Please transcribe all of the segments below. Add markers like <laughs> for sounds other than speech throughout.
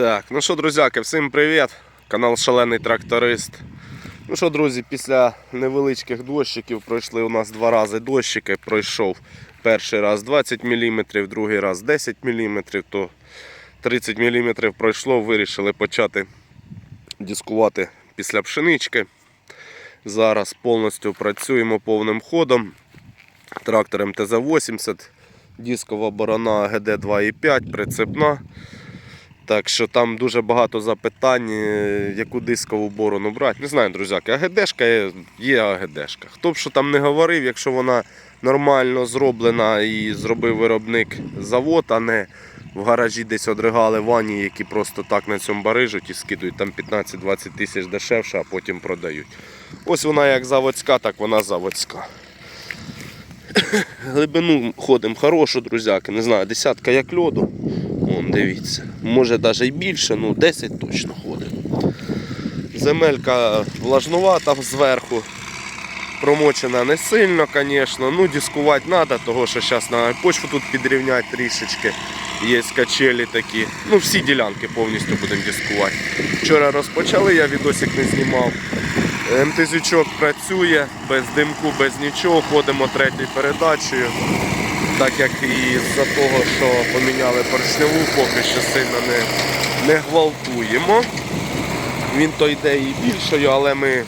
Так, ну що, друзяки, всім привіт! Канал Шалений Тракторист. Ну що, друзі, після невеличких дощиків пройшли у нас два рази дощики. Пройшов перший раз 20 мм, другий раз 10 мм, то 30 мм пройшло, вирішили почати дискувати після пшенички. Зараз повністю працюємо повним ходом. Трактор МТЗ-80, дискова борона ГД 2,5, прицепна. Так що там дуже багато запитань, е, яку дискову борону брати. Не знаю, друзяки, АГДшка є, є АГДшка. Хто б що там не говорив, якщо вона нормально зроблена і зробив виробник завод, а не в гаражі десь одригали вані, які просто так на цьому барижуть і скидують там 15-20 тисяч дешевше, а потім продають. Ось вона як заводська, так вона заводська. <coughs> Глибину ходимо хорошу, друзяки. Не знаю, десятка як льоду. Дивіться. Може навіть і більше, ну 10 точно ходимо. Земелька влажнувата зверху. Промочена не сильно, звісно. Ну, дискувати треба, тому що зараз на почву тут підрівняти трішечки. Є качелі такі. Ну, всі ділянки повністю будемо дискувати. Вчора розпочали, я відосик не знімав. МТЗючок працює без димку, без нічого. Ходимо третьою передачею. Так як і з-за того, що поміняли поршневу, поки що сильно не, не гвалтуємо. Він то йде і більшою, але ми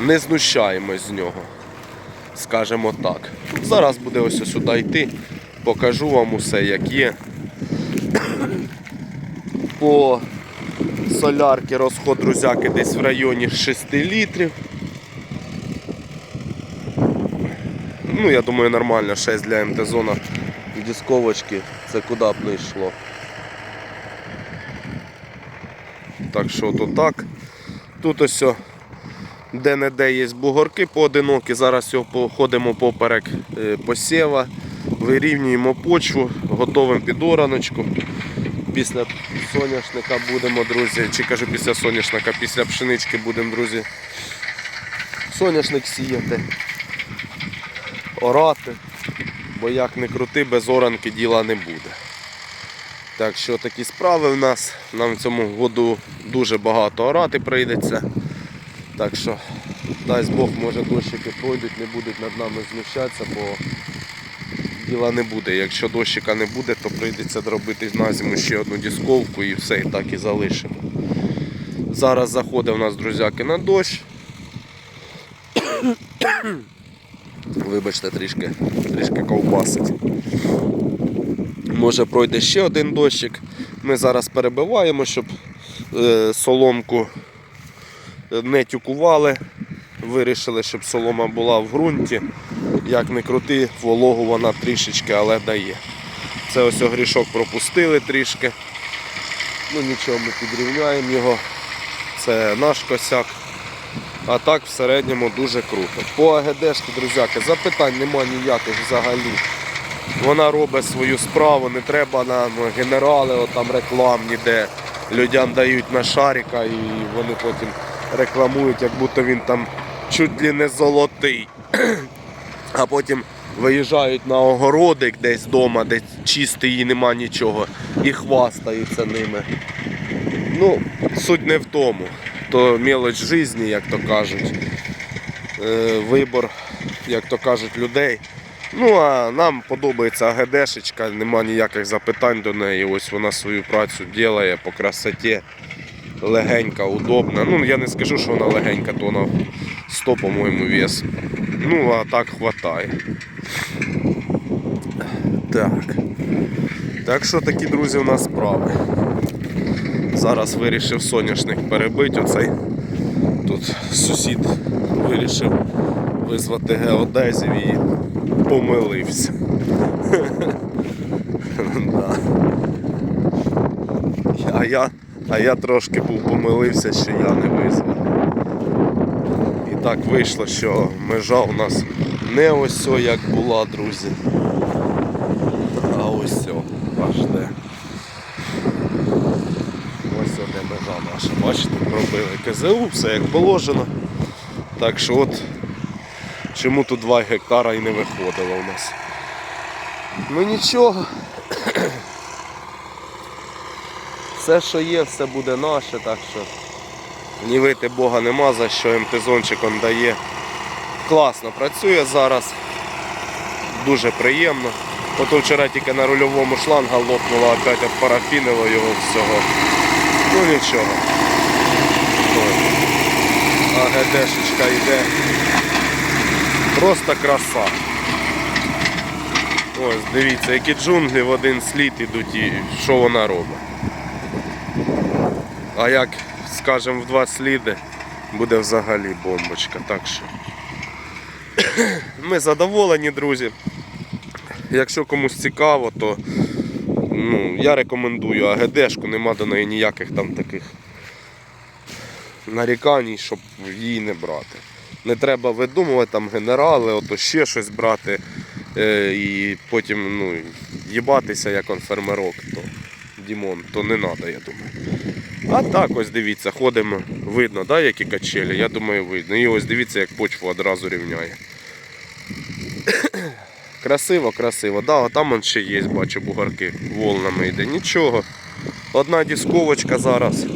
не знущаємось з нього. Скажемо так. Зараз буде ось сюди йти, покажу вам усе як є. По солярки розход друзяки десь в районі 6 літрів. Ну, я думаю, нормально, 6 для МТ-зона. Дисковочки, це куди б не йшло. Так що то так. Тут ось де-не-де є бугорки поодинокі. Зараз його походимо поперек е, посєва, вирівнюємо почву, готовимо під ораночку. Після соняшника будемо, друзі, чи кажу після соняшника, після пшенички будемо, друзі, соняшник сіяти, орати, бо як не крути, без оранки діла не буде. Так що такі справи в нас. Нам в цьому году дуже багато орати прийдеться. Так що, дасть Бог, може дощики пройдуть, не будуть над нами знущатися, бо діла не буде. Якщо дощика не буде, то прийдеться зробити на зиму ще одну дисковку і все, і так і залишимо. Зараз заходить у нас друзяки на дощ. Вибачте, трішки, трішки ковбасить. Може пройде ще один дощик. Ми зараз перебиваємо, щоб е, соломку не тюкували. Вирішили, щоб солома була в ґрунті. Як не крути, вологу вона трішечки, але дає. Це ось огрішок пропустили трішки. Ну нічого, ми підрівняємо його. Це наш косяк. А так в середньому дуже круто. По АГДшки, друзяки, запитань нема ніяких взагалі. Вона робить свою справу, не треба нам генерали, от там рекламні, де людям дають на шарика і вони потім рекламують, як будто він там чуть ли не золотий. А потім виїжджають на огородик десь вдома, де чистий і нема нічого, і хвастаються ними. Ну, суть не в тому. То мелоч житті, як то кажуть. Е, Вибор, як то кажуть, людей. Ну а нам подобається АГДшечка, нема ніяких запитань до неї. Ось вона свою працю робить по красоті. Легенька, удобна. Ну я не скажу, що вона легенька, то вона 100, по-моєму, вес. Ну, а так хватає. Так. Так що такі, друзі, у нас справи. Зараз вирішив соняшник перебити оцей. Тут сусід вирішив визвати геодезів і помилився. <laughs> А я, а я трошки був помилився, що я не визвав. І так вийшло, що межа у нас не ось о, як була, друзі. А ось о, аж де. Ось о, де межа наша. Бачите, пробили КЗУ, все як положено. Так що от чому тут 2 гектара і не виходило у нас. Ну нічого. <clears throat> Все, що є, все буде наше, так що нівити Бога нема за що МТЗончик он дає. Класно працює зараз. Дуже приємно. Ото вчора тільки на рульовому шланга лопнула, опять парафінило його всього. Ну нічого. АГДшечка йде. Просто краса. Ось, дивіться, які джунглі в один слід ідуть і що вона робить. А як, скажемо, в два сліди буде взагалі бомбочка. Так що ми задоволені, друзі. Якщо комусь цікаво, то ну, я рекомендую АГДшку, нема до неї ніяких там таких нарікань, щоб її не брати. Не треба видумувати там генерали, ото ще щось брати е, і потім ну, їбатися як он фермерок, то Дімон, то не треба, я думаю. А так ось дивіться, ходимо, видно, да, які качелі, я думаю, видно. І ось дивіться, як почву одразу рівняє. <coughs> Красиво, красиво. Да, а там он ще є, бачу, бугарки волнами йде. Нічого. Одна дісковочка зараз.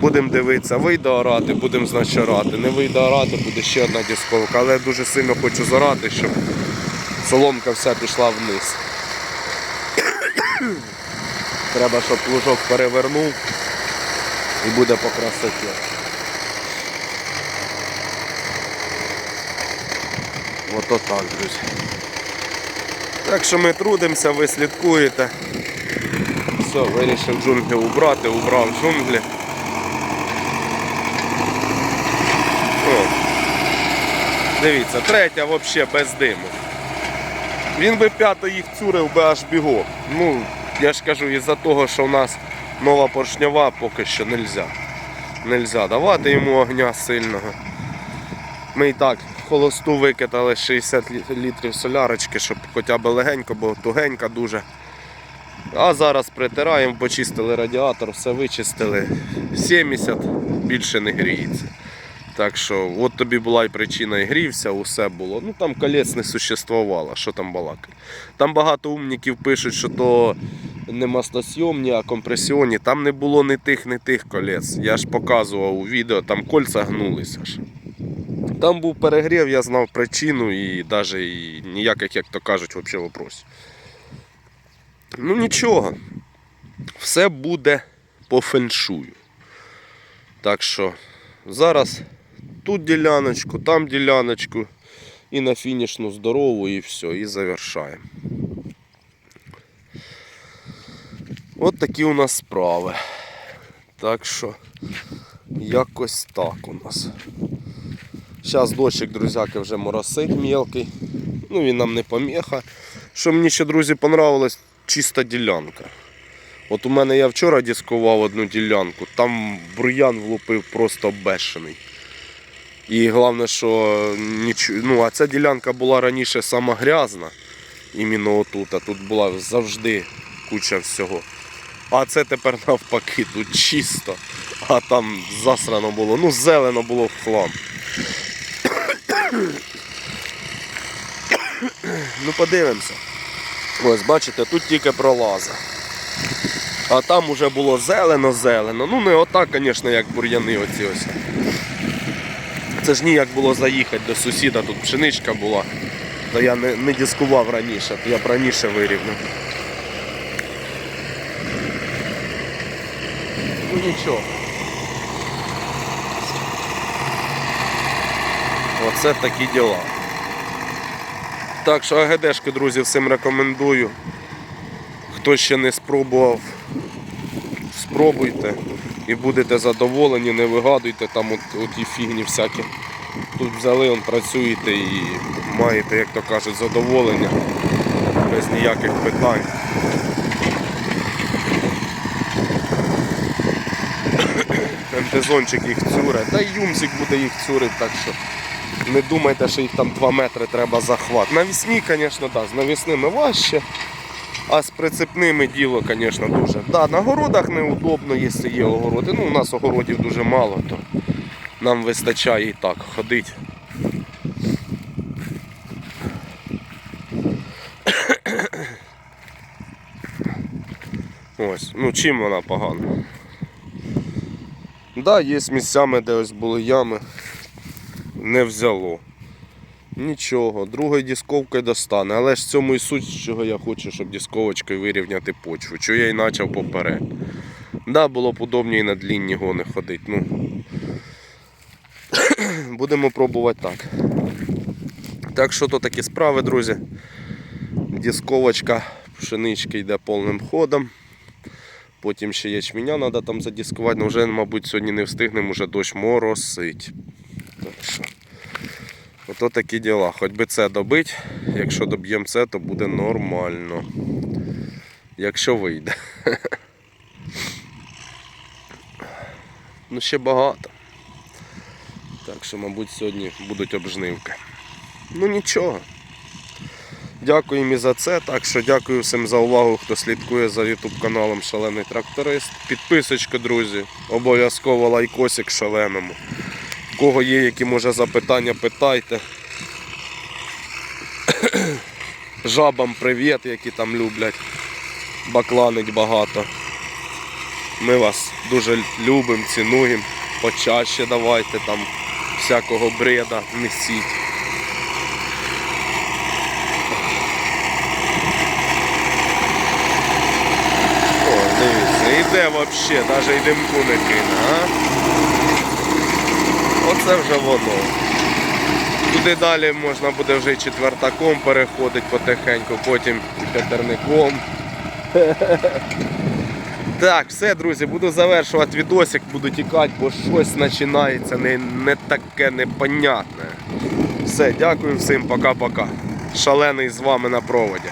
Будемо дивитися, вийде орати, будемо значить орати. Не вийде орати, буде ще одна дісковка. Але я дуже сильно хочу зорати, щоб соломка вся пішла вниз. <coughs> Треба, щоб плужок перевернув і буде по красоті. Ото так, друзі. Так що ми трудимося, ви слідкуєте. Все, вирішив джунглі убрати, убрав джунглі. О. Дивіться, третя взагалі без диму. Він би п'ято їх цурив би аж бігом. Ну, я ж кажу, із-за того, що в нас нова поршньова поки що не можна. Нельзя давати йому огня сильного. Ми і так холосту викидали 60 літрів солярочки, щоб хоча б легенько, бо тугенька дуже. А зараз притираємо, почистили радіатор, все вичистили. 70 більше не гріється. Так що, от тобі була і причина, і грівся, усе було. Ну там колець не существувало, що там балакати. Там багато умників пишуть, що то не маслосйомні, а компресіонні. Там не було ні тих, ні тих колець. Я ж показував у відео, там кольця гнулися ж. Там був перегрів, я знав причину і навіть і ніяких, як то кажуть, взагалі вопросів. Ну нічого, все буде по феншую. Так що зараз тут діляночку, там діляночку і на фінішну здорову і все, і завершаємо. От такі у нас справи. Так що якось так у нас. Зараз дощик, друзяки, вже моросить мелкий. Ну він нам не поміха. Що мені ще, друзі, понравилось, чиста ділянка. От у мене я вчора дискував одну ділянку, там бур'ян влупив просто бешений. І головне, що ніч... ну, а ця ділянка була раніше сама грязна, іменно отут, а тут була завжди куча всього. А це тепер навпаки, тут чисто, а там засрано було, ну зелено було в хлам. <coughs> Ну подивимося. Ось бачите, тут тільки пролаза. А там уже було зелено-зелено. Ну не отак, звісно, як бур'яни оці ось. Це ж ніяк було заїхати до сусіда, тут пшеничка була. Та я не, не дискував раніше, то я б раніше вирівняв. Ну нічого. Оце такі діла. Так що АГДшки, друзі, всім рекомендую. Хто ще не спробував, спробуйте і будете задоволені, не вигадуйте там от, оті фігні всякі. Тут взяли, он, працюєте і маєте, як то кажуть, задоволення без ніяких питань. <coughs> МТЗончик їх цюре, та й юмзик буде їх цюрити, так що не думайте, що їх там 2 метри треба захват. Навісні, звісно, так, з навісними важче. А з прицепними діло, звісно, дуже. Да, на городах неудобно, якщо є огороди. Ну, у нас огородів дуже мало, то нам вистачає і так ходити. <coughs> Ось, ну чим вона погана? Да, є місцями, де ось були ями, не взяло. Нічого, другою дисковкою достане. Але ж в цьому і суть, з чого я хочу, щоб дисковочкою вирівняти почву. Чого я і почав поперед. Да, було б і на длінні гони ходити. Ну, <coughs> будемо пробувати так. Так що то такі справи, друзі. Дисковочка пшенички йде повним ходом. Потім ще ячменя треба там задіскувати, але вже, мабуть, сьогодні не встигнемо, вже дощ моросить. Так що, ото такі діла. Хоч би це добить, якщо доб'ємо це, то буде нормально. Якщо вийде. <laughs> Ну, ще багато. Так що, мабуть, сьогодні будуть обжнивки. Ну нічого. Дякую і за це. Так що дякую всім за увагу, хто слідкує за YouTube каналом Шалений Тракторист. Підписочка, друзі. Обов'язково лайкосик шаленому. Кого є які може запитання, питайте. Жабам привіт, які там люблять. Бакланить багато. Ми вас дуже любимо, цінуємо. Почаще давайте там всякого бреда несіть. О, дивіться, іде взагалі, навіть і димку не кине, а? Оце вже воно. Туди далі можна буде вже четвертаком переходити потихеньку, потім п'ятерником. <laughs> Так, все, друзі, буду завершувати відосик, буду тікати, бо щось починається не, не таке непонятне. Все, дякую всім, пока-пока. Шалений з вами на проводі.